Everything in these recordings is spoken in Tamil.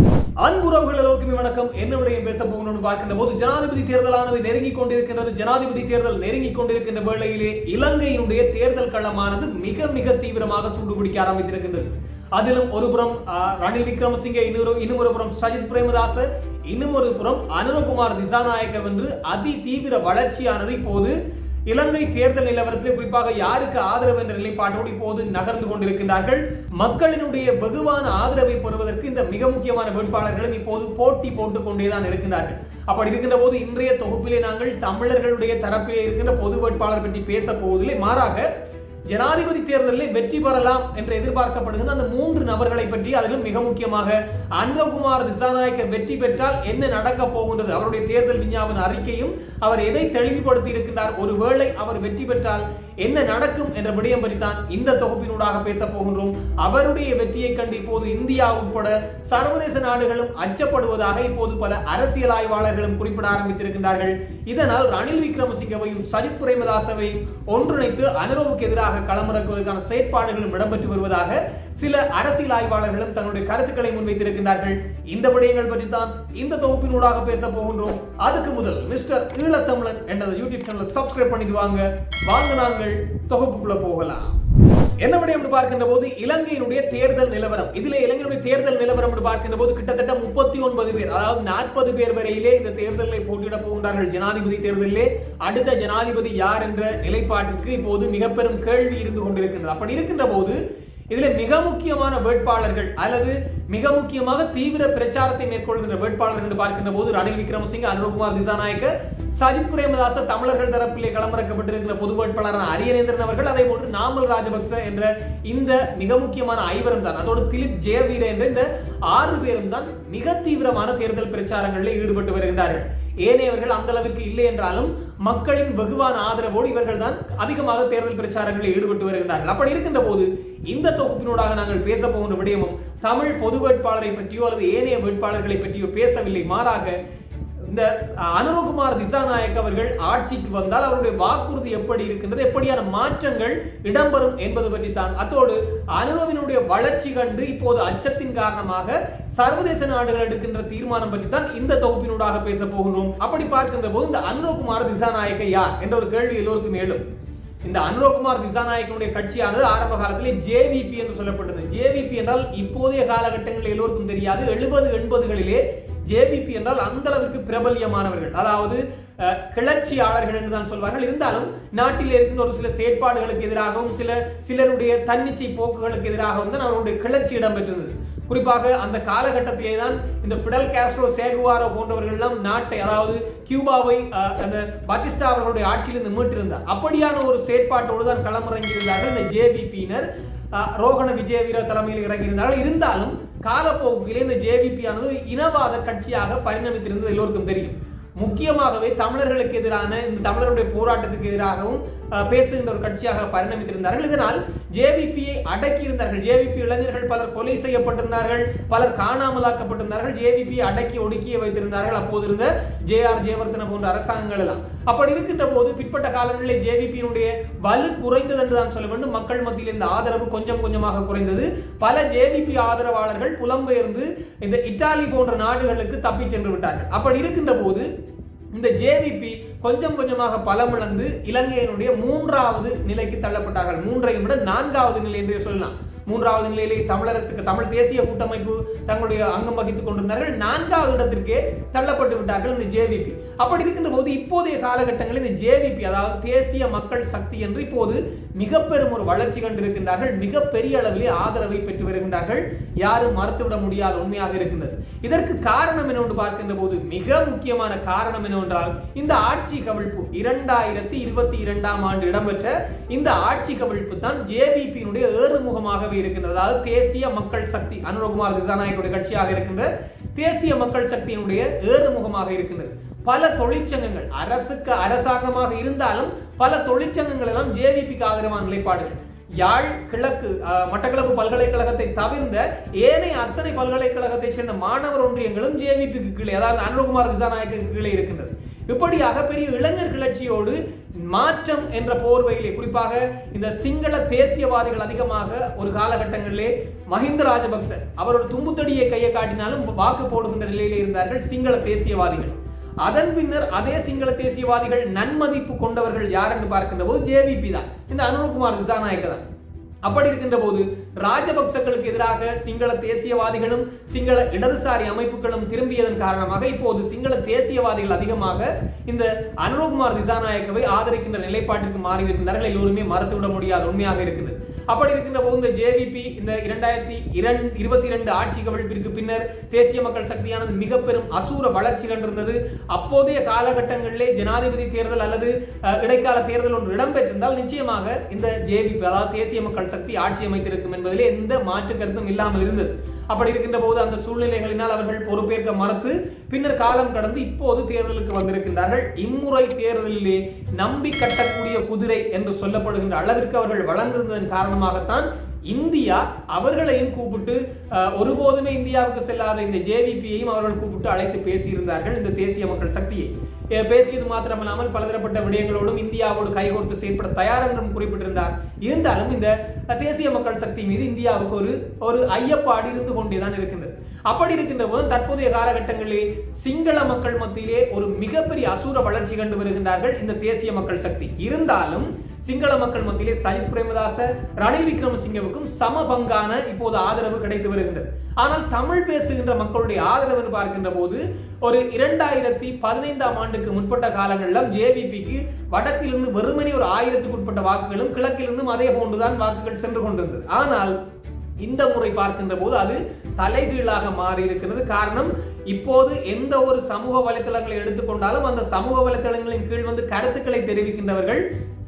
அன்புறவுகள் எல்லோருக்குமே வணக்கம். என்ன விடயம் பேச போகணும்னு பார்க்கின்ற போது ஜனாதிபதி தேர்தலானது நெருங்கிக் கொண்டிருக்கின்றது. ஜனாதிபதி தேர்தல் நெருங்கிக் கொண்டிருக்கின்ற வேளையிலே இலங்கையினுடைய தேர்தல் களமானது மிக மிக தீவிரமாக சூடுபிடிக்க ஆரம்பித்திருக்கின்றது. அதிலும் ஒரு புறம் ரணில் விக்ரமசிங்கே இன்னொரு இன்னும் ஒரு புறம் சஜித் பிரேமதாச இன்னும் ஒரு புறம் அனுரகுமார் திசாநாயக்க என்று அதி தீவிர வளர்ச்சியானது இப்போது இலங்கை தேர்தல் நிலவரத்தில் குறிப்பாக யாருக்கு ஆதரவு என்ற நிலைப்பாட்டோடு இப்போது நகர்ந்து கொண்டிருக்கின்றார்கள்? மக்களினுடைய வெகுவான ஆதரவை பெறுவதற்கு இந்த மிக முக்கியமான வேட்பாளர்களும் இப்போது போட்டி போட்டுக் கொண்டேதான் இருக்கின்றார்கள். அப்படி இருக்கின்ற போது இன்றைய தொகுப்பிலே நாங்கள் தமிழர்களுடைய தரப்பிலே இருக்கின்ற பொது வேட்பாளர் பற்றி பேச போவதில்லை. மாறாக ஜனாதிபதி தேர்தலில் வெற்றி பெறலாம் என்று எதிர்பார்க்கப்படுகிற அந்த மூன்று நபர்களை பற்றி அதிலும் மிக முக்கியமாக அன்பகுமார் திசாநாயக்க வெற்றி பெற்றால் என்ன நடக்க போகின்றது? அவருடைய தேர்தல் விஞ்ஞாபன அறிக்கையும் அவர் எதை தெளிவுபடுத்தி இருக்கின்றார் ஒருவேளை அவர் வெற்றி பெற்றால் என்ன நடக்கும் என்ற விடயம் பற்றி தான் இந்த தொகுப்பினூடாக பேச போகின்றோம். அவருடைய வெற்றியை கண்டு இப்போது இந்தியா உட்பட சர்வதேச நாடுகளும் அச்சப்படுவதாக இப்போது பல அரசியல் ஆய்வாளர்களும் குறிப்பிட ஆரம்பித்திருக்கின்றார்கள். இதனால் ரணில் விக்ரமசிங்கவையும் சஜித் பிரேமதாசவையும் ஒன்றிணைத்து அனுரவுக்கு எதிராக களமிறக்குவதற்கான செயற்பாடுகளும் இடம்பெற்று வருவதாக சில அரசியல் ஆய்வாளர்களும் தங்களுடைய கருத்துக்களை முன்வைத்திருக்கின்றார்கள். இந்த விடயங்கள் பற்றி தான் இந்த தொகுப்பினூடாக பேச போகின்றோம். அதுக்கு முதல் மிஸ்டர் ஈழத்தமிழன் என்ற யூடியூப் சேனலை சப்ஸ்கிரைப் பண்ணிட்டு வாங்க. வாங்க நாங்கள் தொகுப்புக்குள்ள போகலாம். என்ன விடயம் என்று பார்க்கின்ற போது இலங்கையினுடைய தேர்தல் நிலவரம். இதுல இலங்கையினுடைய தேர்தல் நிலவரம் என்று பார்க்கின்ற போது கிட்டத்தட்ட முப்பத்தி ஒன்பது பேர் அதாவது நாற்பது பேர் வரையிலே இந்த தேர்தலில் போட்டியிட போகின்றார்கள். ஜனாதிபதி தேர்தலிலே. அடுத்த ஜனாதிபதி யார் என்ற நிலைப்பாட்டிற்கு இப்போது மிக பெரும் கேள்வி இருந்து கொண்டிருக்கின்றது. அப்படி இருக்கின்ற போது இதுல மிக முக்கியமான வேட்பாளர்கள் அல்லது மிக முக்கியமாக தீவிர பிரச்சாரத்தை மேற்கொள்கின்ற வேட்பாளர்கள் என்று பார்க்கின்ற போது ரணில் விக்ரமசிங்க அனுர்குமார் திசாநாயக்க சஜித் பிரேமதாச தமிழர்கள் தரப்பிலே களமிறக்கப்பட்டிருக்கிற பொது வேட்பாளரான அரியநேந்திரன் அவர்கள் அதே போன்று நாமல் ராஜபக்ச என்ற இந்த மிக முக்கியமான ஐவரும் தான். அதோடு திலிப் ஜெயவீர என்ற இந்த ஆறு பேரும் தான் மிக தீவிரமான தேர்தல் பிரச்சாரங்களில் ஈடுபட்டு வருகின்றார்கள். ஏனையவர்கள் அந்த அளவிற்கு இல்லை என்றாலும் மக்களின் வெகுவான ஆதரவோடு இவர்கள் தான் அதிகமாக தேர்தல் பிரச்சாரங்களில் ஈடுபட்டு வருகின்றார்கள். அப்படி இருக்கின்ற போது இந்த தொகுப்பினூடாக நாங்கள் பேச போகின்ற விடயமும் தமிழ் பொது வேட்பாளரை பற்றியோ அல்லது ஏனைய வேட்பாளர்களை பற்றியோ பேசவில்லை. மாறாக இந்த அனுரகுமார் திசாநாயக் அவர்கள் ஆட்சிக்கு வந்தால் அவருடைய வாக்குறுதி எப்படி இருக்கின்றது எப்படியான மாற்றங்கள் இடம்பெறும் என்பது பற்றி தான் அத்தோடு அனுரவினுடைய வளர்ச்சி கண்டு இப்போது அச்சத்தின் காரணமாக சர்வதேச நாடுகள் எடுக்கின்ற தீர்மானம் பற்றி தான் இந்த தொகுப்பினூடாக பேச போகின்றோம். அப்படி பார்க்கின்ற போது இந்த அனுரகுமார் திசாநாயக்க யார் என்ற ஒரு கேள்வி எல்லோருக்கும் எழும். இந்த அனுரகுமார் திசாநாயக்கனுடைய கட்சியானது ஆரம்ப காலத்திலே ஜேவிபி என்று சொல்லப்பட்டது. ஜேவிபி என்றால் இப்போதைய காலகட்டங்களில் எல்லோருக்கும் தெரியாது. எழுபது எண்பதுகளிலே ஜேவிபி என்றால் அந்த அளவுக்கு பிரபல்யமானவர்கள். அதாவது கிளர்ச்சியாளர்கள் என்று தான் சொல்வார்கள். இருந்தாலும் நாட்டில் இருக்கின்ற ஒரு சில செயற்பாடுகளுக்கு எதிராகவும் சில சிலருடைய தன்னிச்சை போக்குகளுக்கு எதிராகவும் தான் அவருடைய கிளர்ச்சி இடம்பெற்றிருந்தது. குறிப்பாக அந்த காலகட்டத்திலே தான் இந்த ஃபிடல் காஸ்ட்ரோ சேகுவாரோ போன்றவர்கள் எல்லாம் நாட்டை அதாவது கியூபாவை அந்த பாட்டிஸ்டா அவர்களுடைய ஆட்சியிலிருந்து மீட்டிருந்தார். அப்படியான ஒரு செயற்பாட்டோடு தான் களமிறங்கியிருந்தார்கள் இந்த ஜேவிபியினர். ரோகண விஜயவீர தலைமையில் இறங்கியிருந்தார்கள். இருந்தாலும் காலப்போக்கிலே இந்த ஜேவிபி ஆனது இனவாத கட்சியாக பரிணமித்திருந்தது எல்லோருக்கும் தெரியும். முக்கியமாகவே தமிழர்களுக்கு எதிரான இந்த தமிழருடைய போராட்டத்துக்கு எதிராகவும் பேசுகின்ற ஒரு கட்சியாக பரிணமித்திருந்தார்கள். இதனால் ஜேவிபியை அடக்கியிருந்தார்கள். ஜேவிபி இளைஞர்கள் பலர் கொலை செய்யப்பட்டிருந்தார்கள். பலர் காணாமலாக்கப்பட்டிருந்தார்கள். ஜேவிபியை அடக்கி ஒடுக்கிய வைத்திருந்தார்கள். அப்போது இருந்த ஜே ஆர் ஜெயவர்தன போன்ற அரசாங்கங்கள் எல்லாம். அப்படி இருக்கின்ற போது பிற்பட்ட காலங்களில் ஜேவிபியினுடைய வலு குறைந்தது என்று தான் சொல்ல வேண்டும். மக்கள் மத்தியில் இந்த ஆதரவு கொஞ்சம் கொஞ்சமாக குறைந்தது. பல ஜேவிபி ஆதரவாளர்கள் புலம்பெயர்ந்து இந்த இத்தாலி போன்ற நாடுகளுக்கு தப்பிச் சென்று விட்டார்கள். அப்படி இருக்கின்ற போது இந்த ஜேவிபி கொஞ்சம் கொஞ்சமாக பலமிழந்து இலங்கையினுடைய மூன்றாவது நிலைக்கு தள்ளப்பட்டார்கள். மூன்றையும் விட நான்காவது நிலை என்று சொல்லலாம். மூன்றாவது நிலையிலே தமிழரசுக்கு தமிழ் தேசிய கூட்டமைப்பு தங்களுடைய அங்கம் வகித்துக் கொண்டிருந்தார்கள். நான்காவது இடத்திற்கே தள்ளப்பட்டு விட்டார்கள் இந்த ஜேவிபி அப்படி இருக்கின்ற போது இப்போதைய காலகட்டங்களில் இந்த ஜேவிபி அதாவது தேசிய மக்கள் சக்தி என்று இப்போது மிக பெரும் ஒரு வளர்ச்சி கண்டிருக்கின்றார்கள். மிக பெரிய அளவிலே ஆதரவை பெற்று வருகின்றார்கள். யாரும் மறுத்துவிட முடியாத உண்மையாக இருக்கின்றது. இதற்கு காரணம் என்னவென்று பார்க்கின்ற போது மிக முக்கியமான காரணம் என்னவென்றால் இந்த ஆட்சி கவிழ்ப்பு இரண்டாயிரத்தி இருபத்தி இரண்டாம் ஆண்டு இடம்பெற்ற இந்த ஆட்சி கவிழ்ப்பு தான் ஜேபிபியினுடைய ஏறுமுகமாகவே இருக்கின்றது. அதாவது தேசிய மக்கள் சக்தி அனுரகுமார் திசாநாயகனுடைய கட்சியாக இருக்கின்ற தேசிய மக்கள் சக்தியினுடைய ஏறுமுகமாக இருக்கின்றது. பல தொழிற்சங்கங்கள் அரசுக்கு அரசாங்கமாக இருந்தாலும் பல தொழிற்சங்கங்கள் எல்லாம் ஜேவிபிக்கு ஆதரவான நிலைப்பாடுகள். யாழ் கிழக்கு மட்டக்களப்பு பல்கலைக்கழகத்தை தவிர்ந்த ஏனைய அத்தனை பல்கலைக்கழகத்தைச் சேர்ந்த மாணவர் ஒன்றியங்களும் ஜேவிபிக்கு கீழே அதாவது அனுகுமார் திசாநாயக்கு கீழே இருக்கின்றது. இப்படியாக பெரிய இளைஞர் கிளர்ச்சியோடு மாற்றம் என்ற போர்வையிலே குறிப்பாக இந்த சிங்கள தேசியவாதிகள் அதிகமாக ஒரு காலகட்டங்களிலே மஹிந்த ராஜபக்ச அவரோட தும்புத்தடியை கையை காட்டினாலும் வாக்கு போடுகின்ற நிலையிலே இருந்தார்கள் சிங்கள தேசியவாதிகள். அதன் பின்னர் அதே சிங்கள தேசியவாதிகள் நன்மதிப்பு கொண்டவர்கள் யார் என்று பார்க்கின்ற போது ஜேவிபி தான். இந்த அனுரகுமார் திசாநாயக்க தான். அப்படி இருக்கின்ற போது ராஜபக்சர்களுக்கு எதிராக சிங்கள தேசியவாதிகளும் சிங்கள இடதுசாரி அமைப்புகளும் திரும்பியதன் காரணமாக இப்போது சிங்கள தேசியவாதிகள் அதிகமாக இந்த அனுரகுமார் திசாநாயக்கவை ஆதரிக்கின்ற நிலைப்பாட்டிற்கு மாறியிருக்கின்றார்கள். எல்லோருமே மறுத்துவிட முடியாத உண்மையாக இருக்குது அப்படி இருக்கின்ற போது இந்த ஜேவிபி இந்த இரண்டாயிரத்தி இரண்டு இருபத்தி இரண்டு ஆட்சி கவிழ்ப்பிற்கு பின்னர் தேசிய மக்கள் சக்தியானது மிக பெரும் அசூர வளர்ச்சி கண்டிருந்தது. அப்போதைய காலகட்டங்களிலே ஜனாதிபதி தேர்தல் அல்லது இடைக்கால தேர்தல் ஒன்று இடம்பெற்றிருந்தால் நிச்சயமாக இந்த ஜேவிபி அதாவது தேசிய மக்கள் சக்தி ஆட்சி அமைத்திருக்கும் என்பதிலே எந்த மாற்று கருத்தும் இல்லாமல் இருந்தது. அப்படி இருக்கின்ற போது அந்த சூழ்நிலைகளினால் அவர்கள் பொறுப்பேற்க மறுத்து பின்னர் காலம் கடந்து இப்போது தேர்தலுக்கு வந்திருக்கின்றார்கள். இம்முறை தேர்தலிலே நம்பி கட்டக்கூடிய குதிரை என்று சொல்லப்படுகின்ற அளவிற்கு அவர்கள் வளர்ந்திருந்ததன் காரணம் காரணமாகத்தான் இந்தியா அவர்களையும் கூப்பிட்டு ஒருபோதுமே இந்தியாவுக்கு செல்லாத இந்த ஜேவிபியையும் அவர்கள் கூப்பிட்டு அழைத்து பேசியிருந்தார்கள் இந்த தேசிய மக்கள் சக்தியை. பேசியது மாத்திரமல்லாமல் பலதரப்பட்ட விடயங்களோடும் இந்தியாவோடு கைகோர்த்து செயற்பட தயார் என்றும் குறிப்பிட்டிருந்தார். இருந்தாலும் இந்த தேசிய மக்கள் சக்தி மீது இந்தியாவுக்கு ஒரு ஒரு ஐயப்பாடு இருந்து கொண்டேதான் இருக்கின்றது. அப்படி இருக்கின்ற போது தற்போதைய காலகட்டங்களிலே சிங்கள மக்கள் மத்தியிலே ஒரு மிகப்பெரிய அசூர வளர்ச்சி கண்டு வருகின்றார்கள் இந்த தேசிய மக்கள் சக்தி. இருந்தாலும் சிங்கள மக்கள் மத்தியிலே சஜித் பிரேமதாச ரணில் விக்ரமசிங்கவுக்கும் சம பங்கான இப்போது ஆதரவு கிடைத்து வருகின்றது. ஆனால் தமிழ் பேசுகின்ற மக்களுடைய ஆதரவு என்று பார்க்கின்ற போது ஒரு இரண்டாயிரத்தி பதினைந்தாம் ஆண்டு ஆண்டுகளுக்கு முற்பட்ட காலங்களிலும் ஜேவிபிக்கு வடக்கிலிருந்து வெறுமனே ஒரு ஆயிரத்துக்கு உட்பட்ட வாக்குகளும் கிழக்கிலிருந்தும் அதே போன்றுதான் வாக்குகள் சென்று கொண்டிருந்தது. ஆனால் இந்த முறை பார்க்கின்ற போது அது தலைகீழாக மாறி இருக்கிறது. காரணம் இப்போது எந்த ஒரு சமூக வலைத்தளங்களை எடுத்துக்கொண்டாலும் அந்த சமூக வலைத்தளங்களின் கீழ் வந்து கருத்துக்களை தெரிவிக்கின்றவர்கள்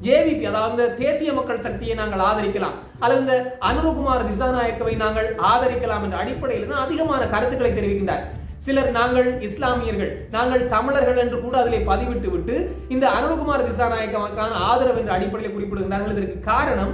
ஜேவிபி அதாவது தேசிய மக்கள் சக்தியை நாங்கள் ஆதரிக்கலாம். அல்லது இந்த அனுரகுமார் திசாநாயக்கவை நாங்கள் ஆதரிக்கலாம் என்ற அடிப்படையில் தான் அதிகமான கருத்துக்களை தெரிவிக்கின்றார். சிலர் நாங்கள் இஸ்லாமியர்கள் நாங்கள் தமிழர்கள் என்று கூட அதிலே பதிவிட்டு விட்டு இந்த அருண்குமார் திசாநாயக்கவுக்கான ஆதரவு என்ற அடிப்படையில் குறிப்பிடுகிறார்கள் இதற்கு காரணம்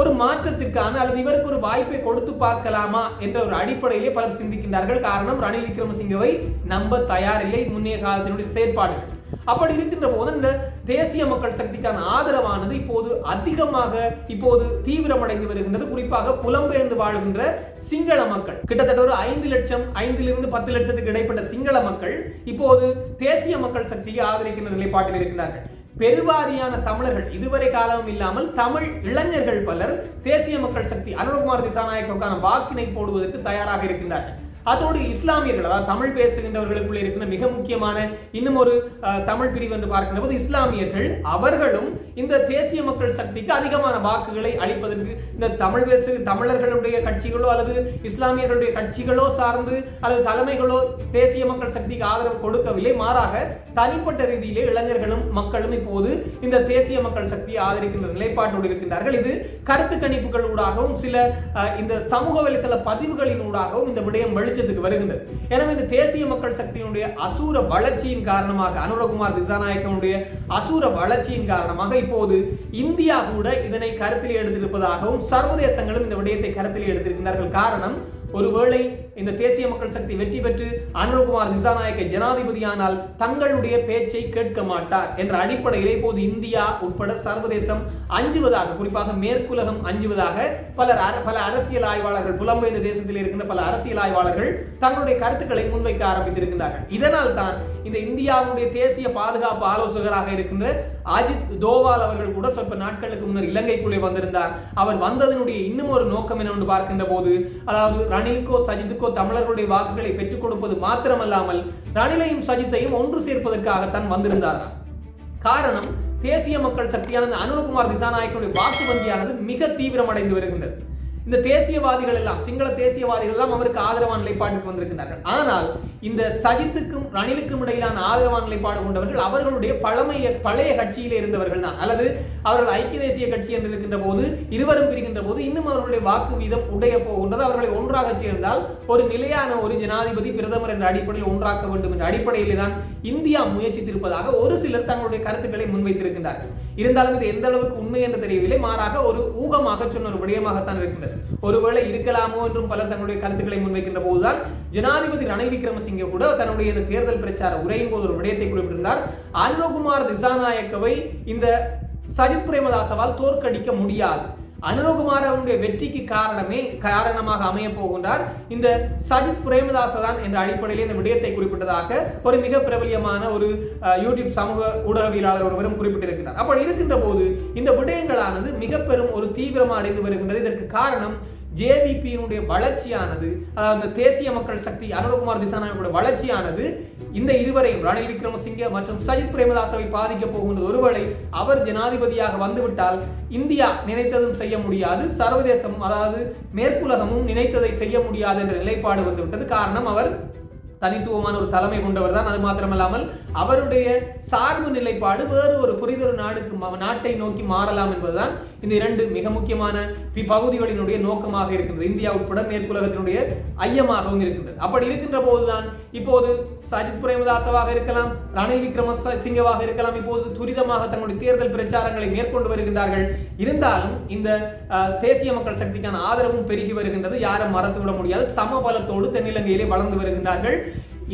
ஒரு மாற்றத்திற்கான அல்லது இவருக்கு ஒரு வாய்ப்பை கொடுத்து பார்க்கலாமா என்ற ஒரு அடிப்படையிலே பலர் சிந்திக்கின்றார்கள். காரணம் ரணில் விக்ரமசிங்கவை நம்ப தயாரில்லை. முன்னைய காலத்தினுடைய செயற்பாடுகள். அப்படி இருக்கின்ற போது இந்த தேசிய மக்கள் சக்திக்கான ஆதரவானது இப்போது அதிகமாக இப்போது தீவிரமடைந்து வருகின்றது. குறிப்பாக புலம்பெயர்ந்து வாழ்கின்ற சிங்கள மக்கள். கிட்டத்தட்ட ஒரு ஐந்து லட்சம் ஐந்திலிருந்து பத்து லட்சத்துக்கு இடைப்பட்ட சிங்கள மக்கள் இப்போது தேசிய மக்கள் சக்தியை ஆதரிக்கின்ற நிலைப்பாட்டில் இருக்கிறார்கள் பெருவாரியான தமிழர்கள் இதுவரை காலமும் இல்லாமல் தமிழ் இளைஞர்கள் பலர் தேசிய மக்கள் சக்தி அனுரகுமார் திசாநாயக்கவுக்கான வாக்கினை போடுவதற்கு தயாராக இருக்கின்றார்கள். அதோடு இஸ்லாமியர்கள் அதாவது தமிழ் பேசுகின்றவர்களுக்குள்ளே இருக்கிற மிக முக்கியமான இன்னும் ஒரு தமிழ் பிரிவு என்று பார்க்கின்ற போது இஸ்லாமியர்கள் அவர்களும் இந்த தேசிய மக்கள் சக்திக்கு அதிகமான வாக்குகளை அளிப்பதற்கு இந்த தமிழ் பேசு தமிழர்களுடைய கட்சிகளோ அல்லது இஸ்லாமியர்களுடைய கட்சிகளோ சார்ந்து அல்லது தலைமைகளோ தேசிய மக்கள் சக்திக்கு ஆதரவு கொடுக்கவில்லை. மாறாக தனிப்பட்ட ரீதியிலே இளைஞர்களும் மக்களும் இப்போது இந்த தேசிய மக்கள் சக்தியை ஆதரிக்கின்ற நிலைப்பாட்டோடு இருக்கின்றார்கள். இது கருத்து கணிப்புகள் ஊடாகவும் சில இந்த சமூக வலைத்தள பதிவுகளின் ஊடாகவும் இந்த விடயம் வெளிச்சத்துக்கு வருகின்றது. எனவே இந்த தேசிய மக்கள் சக்தியினுடைய அசூர வளர்ச்சியின் காரணமாக அனுரகுமார் திசாநாயக்கனுடைய அசூர வளர்ச்சியின் காரணமாக இப்போது இந்தியா கூட இதனை கருத்தில் எடுத்திருப்பதாகவும் சர்வதேசங்களும் இந்த விடயத்தை கருத்தில் எடுத்திருக்கிறார்கள் காரணம் ஒருவேளை இந்த தேசிய மக்கள் சக்தி வெற்றி பெற்று அனுரகுமார் திசாநாயக்க ஜனாதிபதியானால் தங்களுடைய பேச்சை கேட்க மாட்டார் என்ற அடிப்படையிலே இப்போது இந்தியா உட்பட சர்வதேசம் அஞ்சுவதாக குறிப்பாக மேற்குலகம் அஞ்சுவதாக பல பல அரசியல் ஆய்வாளர்கள் புலம்பெயர்ந்த தேசத்தில் இருக்கின்ற பல அரசியல் ஆய்வாளர்கள் தங்களுடைய கருத்துக்களை முன்வைக்க ஆரம்பித்திருக்கின்றார்கள். இதனால் தான் இந்த இந்தியாவுடைய தேசிய பாதுகாப்பு ஆலோசகராக இருக்கின்ற அஜித் தோவால் அவர்கள் கூட சொற்ப நாட்களுக்கு முன்னர் இலங்கைக்குள்ளே வந்திருந்தார். அவர் வந்ததனுடைய இன்னும் ஒரு நோக்கம் என்னவென்று பார்க்கின்ற போது அதாவது ரணிலுக்கோ சஜித்துக்கோ தமிழர்களுடைய வாக்குகளை பெற்றுக் கொடுப்பது மாத்திரமல்லாமல் ரணிலையும் சஜித்தையும் ஒன்று சேர்ப்பதற்காகத்தான் வந்திருந்தாராம் காரணம் தேசிய மக்கள் சக்தியான அனுரகுமார் திசாநாயக்கனுடைய வாக்கு வங்கியானது மிக தீவிரமடைந்து வருகின்றது. இந்த தேசியவாதிகள் எல்லாம் சிங்கள தேசியவாதிகள் எல்லாம் அவருக்கு ஆதரவான நிலைப்பாட்டுக்கு வந்திருக்கிறார்கள். ஆனால் இந்த சஜித்துக்கும் ரணிலுக்கும் இடையிலான ஆதரவான நிலைப்பாடு கொண்டவர்கள் அவர்களுடைய பழமைய பழைய கட்சியிலே இருந்தவர்கள் தான். அல்லது அவர்கள் ஐக்கிய தேசிய கட்சி என்று இருக்கின்ற போது இருவரும் பிரிகின்ற போது இன்னும் அவர்களுடைய வாக்கு வீதம் உடைய போகின்றது அவர்களை ஒன்றாக சேர்ந்தால் ஒரு நிலையான ஒரு ஜனாதிபதி பிரதமர் என்ற அடிப்படையில் ஒன்றாக்க வேண்டும் என்ற அடிப்படையிலே தான் இந்தியா முயற்சித்திருப்பதாக ஒரு சிலர் தங்களுடைய கருத்துக்களை முன்வைத்திருக்கின்றார்கள். இருந்தாலும் இது எந்த அளவுக்கு உண்மை என்று தெரியவில்லை. மாறாக ஒரு ஊகமாக சொன்ன ஒரு விடயமாகத்தான் இருக்கின்றது. ஒருவேளை இருக்கலாமோ என்றும் பலர் தங்களுடைய கருத்துக்களை முன்வைக்கின்ற போதுதான் ஜனாதிபதி ரணில் விக்ரமசிங்க கூட தன்னுடைய இந்த தேர்தல் பிரச்சார உரையின் போது ஒரு விடயத்தை குறிப்பிட்டிருந்தார். அனுகுமார் திசாநாயக்கவை இந்த சஜித் பிரேமதாசவால் தோற்கடிக்க முடியாது. அனுரகுமார் அவருடைய வெற்றிக்கு காரணமே காரணமாக அமைய போகின்றார். இந்த சஜித் பிரேமதாச தான் என்ற அடிப்படையில் இந்த விடயத்தை குறிப்பிட்டதாக ஒரு மிக பிரபலியமான ஒரு அஹ், யூடியூப் சமூக ஊடகவியலாளர் ஒருவரும் குறிப்பிட்டிருக்கிறார் அப்படி இருக்கின்ற போது இந்த விடயங்களானது மிக பெரும் ஒரு தீவிரமாக அடைந்து வருகின்றது. இதற்கு காரணம் ஜேவிபியினுடைய வளர்ச்சியானது அதாவது அந்த தேசிய மக்கள் சக்தி அனுரகுமார் திசாநாயகோட வளர்ச்சியானது இந்த இருவரையும் ரணில் விக்ரமசிங்கே மற்றும் சஜித் பிரேமதாசவை பாதிக்க போகின்ற ஒருவேளை அவர் ஜனாதிபதியாக வந்துவிட்டால் இந்தியா நினைத்ததும் செய்ய முடியாது சர்வதேசம் அதாவது மேற்குலகமும் நினைத்ததை செய்ய முடியாது என்ற நிலைப்பாடு வந்துவிட்டது. காரணம் அவர் தனித்துவமான ஒரு தலைமை கொண்டவர் தான். அது மாத்திரமல்லாமல் அவருடைய சார்பு நிலைப்பாடு வேறு ஒரு புரிதொரு நாடுக்கு நாட்டை நோக்கி மாறலாம் என்பதுதான் இந்த இரண்டு மிக முக்கியமான பகுதிகளினுடைய நோக்கமாக இருக்கின்றது. இந்தியா உட்பட மேற்குலகத்தினுடைய ஐயமாகவும் இருக்கின்றது. அப்படி இருக்கின்ற போதுதான் இப்போது சஜித் பிரேமதாசவாக இருக்கலாம் ரணில் விக்ரம சிங்கவாக இருக்கலாம் இப்போது துரிதமாக தங்களுடைய தேர்தல் பிரச்சாரங்களை மேற்கொண்டு வருகின்றார்கள். இருந்தாலும் இந்த தேசிய மக்கள் சக்திக்கான ஆதரவும் பெருகி வருகின்றது. யாரும் மறந்துவிட முடியாது. சமபலத்தோடு தென்னிலங்கையிலே வளர்ந்து வருகின்றார்கள்.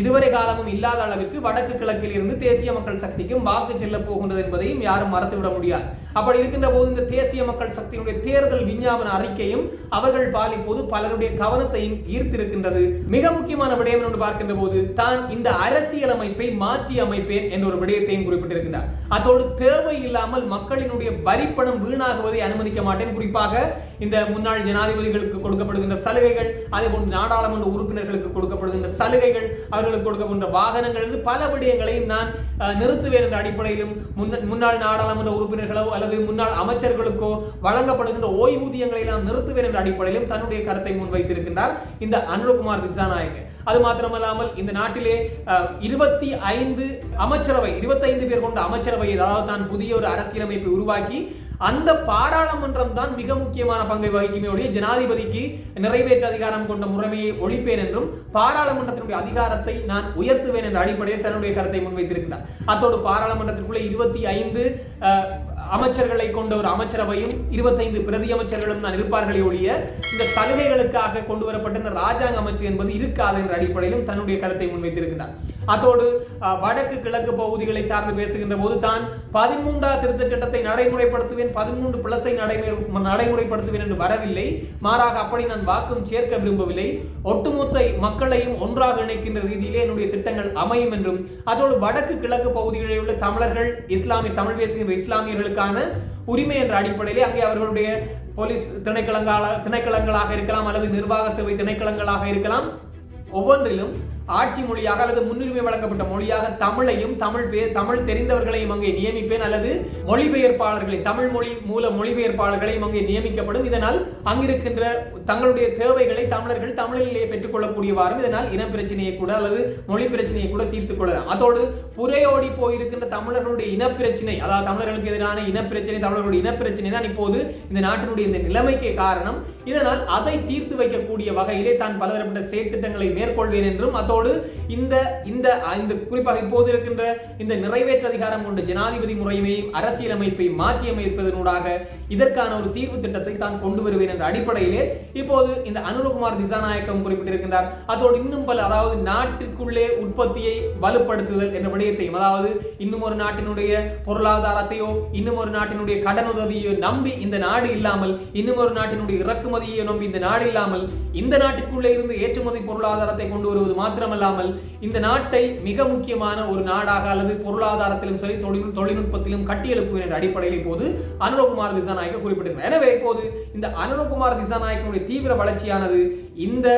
இதுவரை காலமும் இல்லாத அளவிற்கு வடக்கு கிழக்கில் இருந்து தேசிய மக்கள் சக்திக்கும் வாக்கு செல்ல போகின்றது என்பதையும் யாரும் மறந்துவிட முடியாது. அப்படி இருக்கின்ற போது இந்த தேசிய மக்கள் சக்தியினுடைய தேர்தல் விஞ்ஞாபன அறிக்கையும் அவர்கள் பாலிப்போது பலருடைய கவனத்தையும் ஈர்த்திருக்கின்றது. மிக முக்கியமான விடயம் என்று பார்க்கின்ற போது தான் இந்த அரசியலமைப்பை மாற்றி அமைப்பேன் என்ற ஒரு விடயத்தையும் குறிப்பிட்டிருக்கின்றார். அதோடு தேவை இல்லாமல் மக்களினுடைய வரிப்பணம் வீணாகுவதை அனுமதிக்க மாட்டேன். குறிப்பாக இந்த முன்னாள் ஜனாதிபதிகளுக்கு கொடுக்கப்படுகின்ற சலுகைகள் அதே போன்று நாடாளுமன்ற உறுப்பினர்களுக்கு கொடுக்கப்படுகின்ற சலுகைகள் அவர்களுக்கு கொடுக்கப்படுகின்ற வாகனங்கள் பல விடயங்களையும் நான் நிறுத்துவேன் என்ற அடிப்படையிலும் முன்னாள் நாடாளுமன்ற உறுப்பினர்களோ அல்லது முன்னாள் அமைச்சர்களுக்கோ வழங்கப்படுகின்ற ஓய்வூதியங்களை எல்லாம் நிறுத்துவேன் என்ற அடிப்படையிலும் தன்னுடைய கருத்தை முன்வைத்திருக்கின்றார் இந்த அனுரகுமார் திசாநாயக்க. அது மாத்திரமல்லாமல் இந்த நாட்டிலே இருபத்தி ஐந்து அமைச்சரவை இருபத்தைந்து பேர் கொண்ட அமைச்சரவை அதாவது தான் புதிய ஒரு அரசியலமைப்பை உருவாக்கி அந்த பாராளுமன்றம் தான் மிக முக்கியமான பங்கை வகிக்குமே ஒழிய ஜனாதிபதிக்கு நிறைவேற்று அதிகாரம் கொண்ட முறைமையை ஒழிப்பேன் என்றும் பாராளுமன்றத்தினுடைய அதிகாரத்தை நான் உயர்த்துவேன் என்ற அடிப்படையில் தன்னுடைய கருத்தை முன்வைத்திருக்கிறார் அத்தோடு பாராளுமன்றத்திற்குள்ளே இருபத்தி ஐந்து அமைச்சர்களை கொண்ட ஒரு அமைச்சரவையும் இருபத்தைந்து பிரதி அமைச்சர்களும் தான் இருப்பார்களே ஒழிய இந்த சலுகைகளுக்காக கொண்டு வரப்பட்ட இந்த ராஜாங்க அமைச்சு என்பது இருக்காது என்ற அடிப்படையிலும் தன்னுடைய கருத்தை முன்வைத்திருக்கிறார். அதோடு வடக்கு கிழக்கு பகுதிகளை சார்ந்து பேசுகின்ற போது தான் பதிமூன்றாம் திருத்தச் சட்டத்தை நடைமுறைப்படுத்துவேன் பதிமூன்று பிளஸை நடைமுறை நடைமுறைப்படுத்துவேன் என்று வரவில்லை. மாறாக அப்படி நான் வாக்கும் சேர்க்க விரும்பவில்லை. ஒட்டுமொத்த மக்களையும் ஒன்றாக இணைக்கின்ற ரீதியிலே என்னுடைய திட்டங்கள் அமையும் என்றும் அதோடு வடக்கு கிழக்கு பகுதிகளில் உள்ள தமிழர்கள் இஸ்லாமிய தமிழ் பேசுகின்ற இஸ்லாமியர்களுக்கான உரிமை என்ற அடிப்படையிலே அங்கே அவர்களுடைய போலீஸ் திணைக்களங்களாக திணைக்களங்களாக இருக்கலாம் அல்லது நிர்வாக சேவை திணைக்களங்களாக இருக்கலாம். ஒவ்வொன்றிலும் ஆட்சி மொழியாக அல்லது முன்னுரிமை வழங்கப்பட்ட மொழியாக தமிழையும் தமிழ் பெயர் தமிழ் தெரிந்தவர்களையும் அங்கே நியமிப்பேன் அல்லது மொழிபெயர்ப்பாளர்களை தமிழ் மொழி மூல மொழிபெயர்ப்பாளர்களையும் அங்கே நியமிக்கப்படும். இதனால் அங்கிருக்கின்ற தங்களுடைய தேவைகளை தமிழர்கள் தமிழிலேயே பெற்றுக்கொள்ளக்கூடியவாறும் இதனால் இன பிரச்சனையை கூட அல்லது மொழி பிரச்சனையை கூட தீர்த்து கொள்ளலாம். அதோடு புறையோடி போயிருக்கின்ற தமிழர்களுடைய இனப்பிரச்சனை அதாவது தமிழர்களுக்கு எதிரான இனப்பிரச்சனை தமிழர்களுடைய இனப்பிரச்சனை தான் இப்போது இந்த நாட்டினுடைய இந்த நிலைமைக்கு காரணம். இதனால் அதை தீர்த்து வைக்கக்கூடிய வகையிலே தான் பலதரப்பட்ட செயற்திட்டங்களை மேற்கொள்வேன் என்றும் அதோடு இந்த இந்த இந்த குறிப்பாக இப்போது இருக்கின்ற இந்த நிறைவேற்று அதிகாரம் கொண்ட ஜனாதிபதி முறையையும் அரசியலமைப்பை மாற்றியமைப்பதனூடாக இதற்கான ஒரு தீர்வு திட்டத்தை தான் கொண்டு வருவேன் என்ற அடிப்படையிலே இப்போது இந்த அனுரகுமார் திசாநாயக்கம் குறிப்பிட்டிருக்கின்றார். அதோடு இன்னும் பல அதாவது நாட்டிற்குள்ளே உற்பத்தியை வலுப்படுத்துதல் என்ற விடயத்தையும் அதாவது இன்னும் ஒரு நாட்டினுடைய பொருளாதாரத்தையோ இன்னும் ஒரு நாட்டினுடைய கடன் உதவியோ நம்பி இந்த நாடு இல்லாமல் இன்னும் ஒரு நாட்டினுடைய இறக்குமதியை நம்பி இந்த நாடு இல்லாமல் இந்த நாட்டிற்குள்ளே இருந்து ஏற்றுமதி பொருளாதாரத்தை கொண்டு வருவது மாத்திரமல்லாமல் இந்த நாட்டை மிக முக்கியமான ஒரு நாடாக அல்லது பொருளாதாரத்திலும் சரி தொழில் தொழில்நுட்பத்திலும் கட்டியெழுப்புவேன் என்ற அடிப்படையில் இப்போது அனுரகுமார் திசாநாயக்க குறிப்பிட்டிருக்கிறார். எனவே இப்போது இந்த அனுரகுமார் திசாநாயக்கனுடைய தீவிர வளர்ச்சியானது இந்த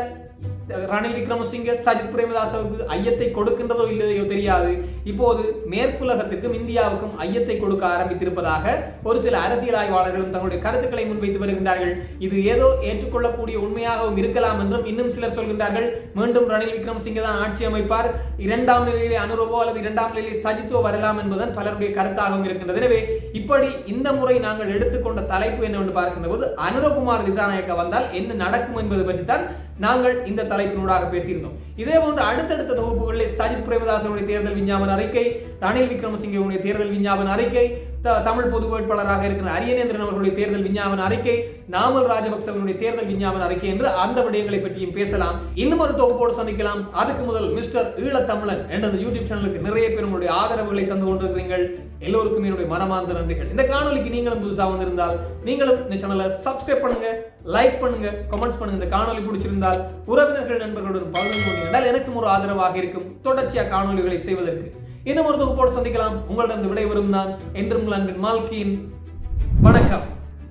ரணில் விக்ரமசிங்க சஜித் பிரேமதாசவுக்கு ஐயத்தை கொடுக்கின்றதோ இல்லையோ தெரியாது. இப்போது மேற்குலகத்திற்கும் இந்தியாவுக்கும் ஐயத்தை கொடுக்க ஆரம்பித்திருப்பதாக ஒரு சில அரசியல் ஆய்வாளர்களும் தங்களுடைய கருத்துக்களை முன்வைத்து வருகின்றார்கள். இது ஏதோ ஏற்றுக்கொள்ளக்கூடிய உண்மையாகவும் இருக்கலாம் என்றும் இன்னும் சிலர் சொல்கின்றார்கள். மீண்டும் ரணில் விக்ரமசிங்க தான் ஆட்சி அமைப்பார். இரண்டாம் நிலையிலே அனுரவோ அல்லது இரண்டாம் நிலையிலே சஜித்தோ வரலாம் என்பதுதான் பலருடைய கருத்தாகவும் இருக்கின்றது. எனவே இப்படி இந்த முறை நாங்கள் எடுத்துக்கொண்ட தலைப்பு என்னவென்று பார்க்கின்ற போது அனுரகுமார் திசாநாயக்க வந்தால் என்ன நடக்கும் என்பது பற்றித்தான் நாங்கள் இந்த தலைப்பினூடாக பேசியிருந்தோம். இதே போன்று அடுத்தடுத்த தொகுப்புகளில் சஜித் பிரேமதாசனுடைய தேர்தல் விஞ்ஞாபன அறிக்கை ரணில் விக்ரமசிங்கவுடைய தேர்தல் விஞ்ஞாபன அறிக்கை தமிழ் பொது வேட்பாளராக இருக்கிற அரியநேந்திரன் அவர்களுடைய தேர்தல் விஞ்ஞாபன அறிக்கை நாமல் ராஜபக்சவனுடைய தேர்தல் விஞ்ஞாபன அறிக்கை என்று அந்த விடயங்களை பற்றியும் பேசலாம். இன்னும் ஒரு தொகுப்போடு சந்திக்கலாம். அதுக்கு முதல் மிஸ்டர் ஈழத்தமிழன் என்ற யூடியூப் சேனலுக்கு நிறைய பேர் உங்களுடைய ஆதரவுகளை தந்து கொண்டிருக்கிறீர்கள் எல்லோருக்கும் என்னுடைய மனமார்ந்த நன்றிகள். இந்த காணொலிக்கு நீங்களும் புதுசாக வந்திருந்தால் நீங்களும் இந்த சேனலை சப்ஸ்கிரைப் பண்ணுங்க. லைக் பண்ணுங்க கமெண்ட்ஸ் பண்ணுங்க. இந்த காணொலி பிடிச்சிருந்தால் உறவினர்கள் நண்பர்களுடன் பகிர்ந்து கொண்டிருந்தால் எனக்கும் ஒரு ஆதரவாக இருக்கும். தொடர்ச்சியாக காணொலிகளை செய்வதற்கு. இன்னும் ஒரு தொகுப்போடு சந்திக்கலாம். உங்களிடம் விடைபெறும் நான் என்றும் உங்கள் அன்பின் மால்கியின். வணக்கம்.